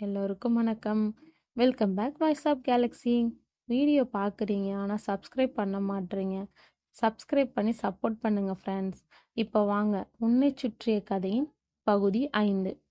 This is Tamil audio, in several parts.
எல்லோருக்கும் வணக்கம். Welcome back Voice of Galaxy video பார்க்குறீங்க ஆனால் சப்ஸ்கிரைப் பண்ண மாட்றீங்க. சப்ஸ்கிரைப் பண்ணி சப்போர்ட் பண்ணுங்க ஃப்ரெண்ட்ஸ் இப்போ வாங்க உன்னை சுற்றிய கதையின் பகுதி ஐந்து.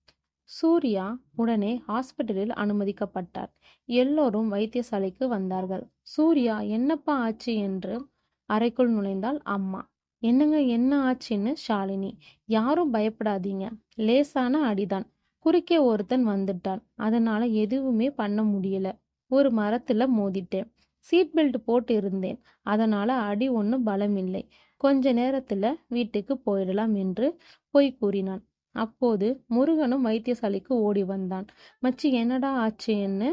சூர்யா உடனே ஹாஸ்பிட்டலில் அனுமதிக்கப்பட்டார். எல்லோரும் வைத்தியசாலைக்கு வந்தார்கள். சூர்யா என்னப்பா ஆச்சு? என்று அறைக்குள் நுழைந்தால் அம்மா. என்னங்க என்ன ஆச்சுன்னு? ஷாலினி. யாரும் பயப்படாதீங்க. லேசான அடிதான். குறுக்கே ஒருத்தன் வந்துட்டான். அதனால எதுவுமே பண்ண முடியல. ஒரு மரத்துல மோதிட்டேன். சீட் பெல்ட் போட்டு இருந்தேன் அதனால அடி ஒன்றும் பலமில்லை. கொஞ்ச நேரத்துல வீட்டுக்கு போயிடலாம் என்று பொய் கூறினான். அப்போது முருகனும் வைத்தியசாலைக்கு ஓடி வந்தான். மச்சி என்னடா ஆச்சு என்ன?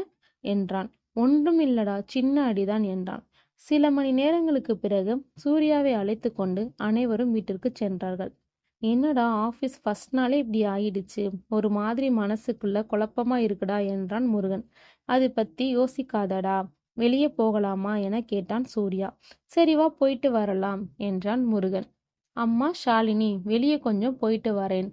என்றான். ஒன்றும் இல்லடா சின்ன அடிதான் என்றான். சில மணி நேரங்களுக்கு பிறகு சூர்யாவை அழைத்து கொண்டு அனைவரும் வீட்டிற்கு சென்றார்கள். என்னடா ஆஃபீஸ் ஃபர்ஸ்ட் நாளே இப்படி ஆயிடுச்சு? ஒரு மாதிரி மனசுக்குள்ள குழப்பமா இருக்குடா என்றான் முருகன். அது பத்தி யோசிக்காதடா. வெளியே போகலாமா என கேட்டான் சூர்யா. சரிவா போயிட்டு வரலாம் என்றான் முருகன். அம்மா ஷாலினி வெளியே கொஞ்சம் போயிட்டு வரேன்.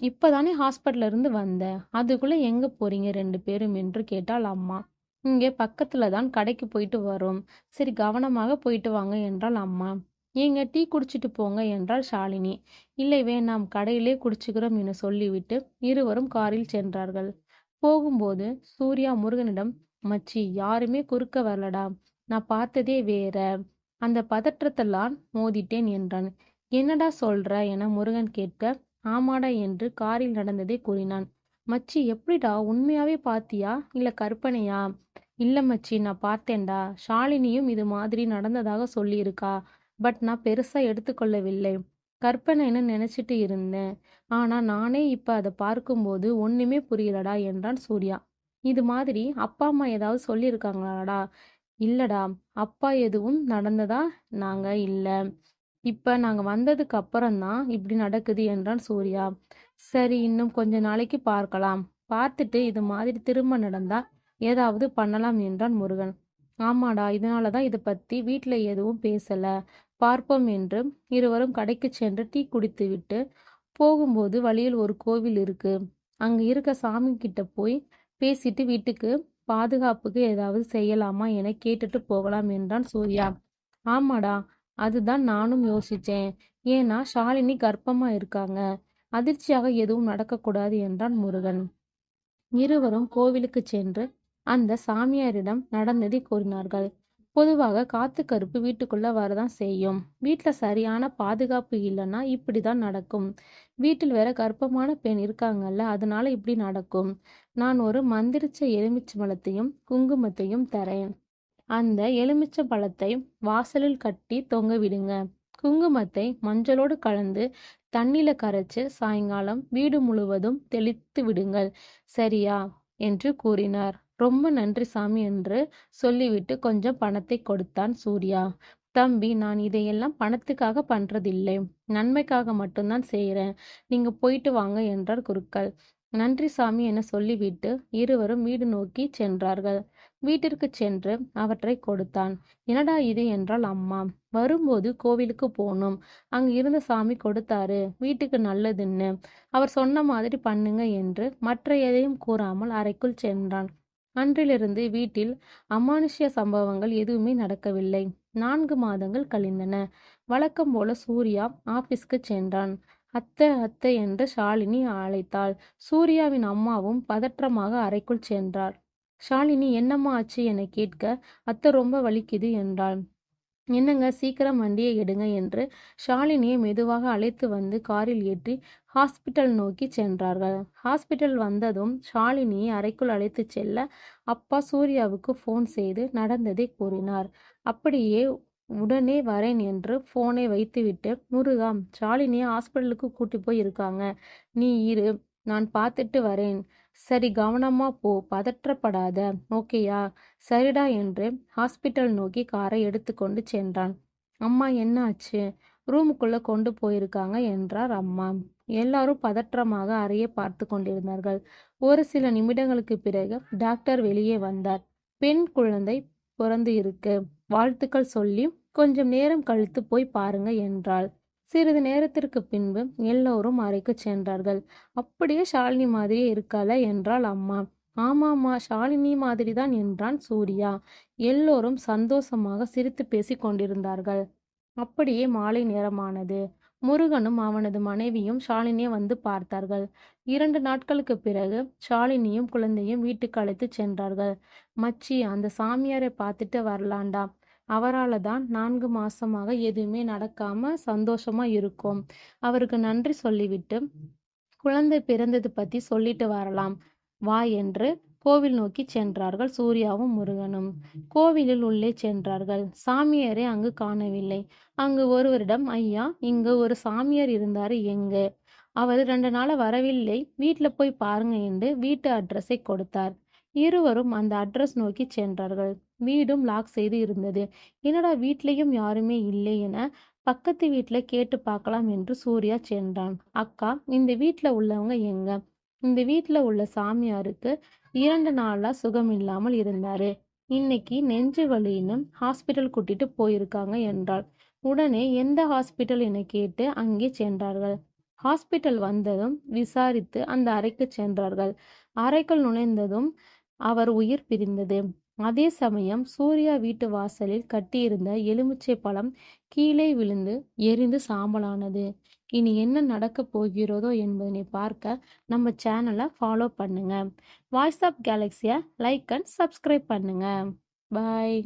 இப்பதானே ஹாஸ்பிட்டல இருந்து வந்தேன் அதுக்குள்ள எங்க போறீங்க ரெண்டு பேரும் என்று கேட்டாள் அம்மா. இங்கே பக்கத்துல தான் கடைக்கு போயிட்டு வரோம். சரி கவனமாக போயிட்டு வாங்க என்றாள் அம்மா. ஏங்க டீ குடிச்சிட்டு போங்க என்றாள் ஷாலினி. இல்லை நாம் கடையிலே குடிச்சுக்கிறோம் என சொல்லிவிட்டு இருவரும் காரில் சென்றார்கள். போகும்போது சூர்யா முருகனிடம் மச்சி யாருமே குறுக்க வரலடா. நான் பார்த்ததே வேற. அந்த பதற்றத்தெல்லாம் மோதிட்டேன் என்றான். என்னடா சொல்ற? என முருகன் கேட்க ஆமாடா என்று காரில் நடந்ததை கூறினான். மச்சி எப்படிடா? உண்மையாவே பாத்தியா? இல்ல கற்பனையா? இல்ல மச்சி நான் பார்த்தேன்டா. ஷாலினியும் இது மாதிரி நடந்ததாக சொல்லியிருக்கா. பட் நான் பெருசாக எடுத்துக்கொள்ளவில்லை. கற்பனைன்னு நினச்சிட்டு இருந்தேன். ஆனால் நானே இப்போ அதை பார்க்கும்போது ஒன்றுமே புரியலடா என்றான் சூர்யா. இது மாதிரி அப்பா அம்மா ஏதாவது சொல்லியிருக்காங்களாடா? இல்லடா அப்பா எதுவும் நடந்ததா? நாங்கள் இல்லை. இப்போ நாங்கள் வந்ததுக்கு அப்புறம்தான் இப்படி நடக்குது என்றான் சூர்யா. சரி இன்னும் கொஞ்ச நாளைக்கு பார்க்கலாம். பார்த்துட்டு இது மாதிரி திரும்ப நடந்தா ஏதாவது பண்ணலாம் என்றான் முருகன். ஆமாடா இதனால தான் இதை பற்றி வீட்டில் எதுவும் பேசலை. பார்ப்போம் என்று இருவரும் கடைக்கு சென்று டீ குடித்துவிட்டு போகும்போது வழியில் ஒரு கோவில் இருக்கு. அங்கு இருக்க சாமி கிட்ட போய் பேசிட்டு வீட்டுக்கு பாதுகாப்புக்கு ஏதாவது செய்யலாமா என கேட்டுட்டு போகலாம் என்றான் சூர்யா. ஆமாடா அதுதான் நானும் யோசிச்சேன். ஏன்னா ஷாலினி கர்ப்பமா இருக்காங்க. அதிர்ச்சியாக எதுவும் நடக்கக்கூடாது என்றான் முருகன். இருவரும் கோவிலுக்கு சென்று அந்த சாமியாரிடம் நடந்ததை கூறினார்கள். பொதுவாக காத்து கருப்பு வீட்டுக்குள்ள வரதான் செய்யும். வீட்டுல சரியான பாதுகாப்பு இல்லைன்னா இப்படிதான் நடக்கும். வீட்டில் வேற கர்ப்பமான பெண் இருக்காங்கல்ல அதனால இப்படி நடக்கும். நான் ஒரு மந்திரிச்ச எலுமிச்சை பழத்தையும் குங்குமத்தையும் தரேன். அந்த எலுமிச்சை பழத்தை வாசலில் கட்டி தொங்க விடுங்க. குங்குமத்தை மஞ்சளோடு கலந்து தண்ணில கரைச்சு சாயங்காலம் வீடு முழுவதும் தெளித்து விடுங்கள். சரியா? என்று கூறினார். ரொம்ப நன்றி சாமி என்று சொல்லிவிட்டு கொஞ்சம் பணத்தை கொடுத்தான் சூர்யா. தம்பி நான் இதையெல்லாம் பணத்துக்காக பண்றதில்லை. நன்மைக்காக மட்டும்தான் செய்கிறேன் நீங்க போயிட்டு வாங்க என்றார் குருக்கள். நன்றி சாமி என சொல்லிவிட்டு இருவரும் வீடு நோக்கி சென்றார்கள். வீட்டிற்கு சென்று அவற்றை கொடுத்தான். என்னடா இது? என்றால் அம்மா. வரும்போது கோவிலுக்கு போனோம் அங்க இருந்த சாமி கொடுத்தாரு. வீட்டுக்கு நல்லதுன்னு. அவர் சொன்ன மாதிரி பண்ணுங்க என்று மற்ற எதையும் கூறாமல் அறைக்குள் சென்றான். அன்றிலிருந்து வீட்டில் அமானுஷ்ய சம்பவங்கள் எதுவுமே நடக்கவில்லை. நான்கு மாதங்கள் கழிந்தன. வழக்கம் போல சூர்யா ஆபீஸ்க்கு சென்றான். அத்தை அத்தை என்று ஷாலினி அழைத்தாள். சூர்யாவின் அம்மாவும் பதற்றமாக அறைக்குள் சென்றார். ஷாலினி என்னம்மா ஆச்சு? என கேட்க அத்தை ரொம்ப வலிக்குது என்றாள். என்னங்க சீக்கிரம் வண்டியை எடுங்க என்று ஷாலினியை மெதுவாக அழைத்து வந்து காரில் ஏற்றி ஹாஸ்பிட்டல் நோக்கி சென்றார்கள். ஹாஸ்பிட்டல் வந்ததும் ஷாலினியை அறைக்குள் அழைத்து செல்ல அப்பா சூர்யாவுக்கு ஃபோன் செய்து நடந்ததை கூறினார். அப்படியே உடனே வரேன் என்று போனை வைத்துவிட்டு முருகா ஷாலினியை ஹாஸ்பிட்டலுக்கு கூட்டி போய் இருக்காங்க நீ இரு நான் பார்த்துட்டு வரேன். சரி கவனமா போ பதற்றப்படாத. ஓகேயா? சரிடா என்று ஹாஸ்பிட்டல் நோக்கி காரை எடுத்துக்கொண்டு சென்றான். அம்மா என்ன ஆச்சு ரூமுக்குள்ளே கொண்டு போயிருக்காங்க என்றார் அம்மா. எல்லாரும் பதற்றமாக அறையை பார்த்து கொண்டிருந்தார்கள். ஒரு சில நிமிடங்களுக்கு பிறகு டாக்டர் வெளியே வந்தார். பெண் குழந்தை பிறந்து இருக்கு. வாழ்த்துக்கள் சொல்லி கொஞ்சம் நேரம் கழித்து போய் பாருங்க என்றாள். சிறிது நேரத்திற்கு பின்பு எல்லோரும் அறைக்கு சென்றார்கள். அப்படியே ஷாலினி மாதிரியே இருக்கல என்றாள் அம்மா. ஆமாமா ஷாலினி மாதிரி தான் என்றான் சூர்யா. எல்லோரும் சந்தோஷமாக சிரித்து பேசிக் கொண்டிருந்தார்கள். அப்படியே மாலை நேரமானது. முருகனும் அவனது மனைவியும் ஷாலினியை வந்து பார்த்தார்கள். இரண்டு நாட்களுக்கு பிறகு ஷாலினியும் குழந்தையும் வீட்டுக்கு அழைத்து சென்றார்கள். மச்சி அந்த சாமியாரை பார்த்துட்டு வரலாண்டா அவரால் தான் நான்கு மாசமாக எதுவுமே நடக்காம சந்தோஷமா இருக்கும். அவருக்கு நன்றி சொல்லிவிட்டு குழந்தை பிறந்தது பத்தி சொல்லிட்டு வரலாம். வா என்று கோவில் நோக்கி சென்றார்கள் சூர்யாவும் முருகனும். கோவிலில் உள்ளே சென்றார்கள். சாமியாரை அங்கு காணவில்லை. அங்கு ஒருவரிடம் ஐயா இங்கு ஒரு சாமியார் இருந்தாரு எங்க? அவர் ரெண்டு நாளா வரவில்லை. வீட்டில் போய் பாருங்க என்று வீட்டு அட்ரஸை கொடுத்தார். இருவரும் அந்த அட்ரஸ் நோக்கி சென்றார்கள். வீடும் லாக் செய்து இருந்தது. என்னடா வீட்லயும் யாருமே இல்லை என பக்கத்து வீட்டுல கேட்டு பார்க்கலாம் என்று சூர்யா சென்றான். அக்கா இந்த வீட்டுல உள்ளவங்க எங்க? இந்த வீட்டுல உள்ள சாமியாருக்கு இரண்டு நாளா சுகம் இல்லாமல் இருந்தாரு. இன்னைக்கு நெஞ்சு வலின்னு ஹாஸ்பிட்டல் கூட்டிட்டு போயிருக்காங்க என்றாள். உடனே எந்த ஹாஸ்பிட்டல் என கேட்டு அங்கே சென்றார்கள். ஹாஸ்பிட்டல் வந்ததும் விசாரித்து அந்த அறைக்கு சென்றார்கள். அறைக்குள் நுழைந்ததும் அவர் உயிர் பிரிந்தது. அதே சமயம் சூர்யா வீட்டு வாசலில் கட்டியிருந்த எலுமிச்சை பழம் கீழே விழுந்து எரிந்து சாம்பலானது. இனி என்ன நடக்கப் போகிறதோ என்பதனை பார்க்க நம்ம சேனலை ஃபாலோ பண்ணுங்க. வாய்ஸ் ஆஃப் கேலக்ஸியை லைக் அண்ட் சப்ஸ்கிரைப் பண்ணுங்க. பாய்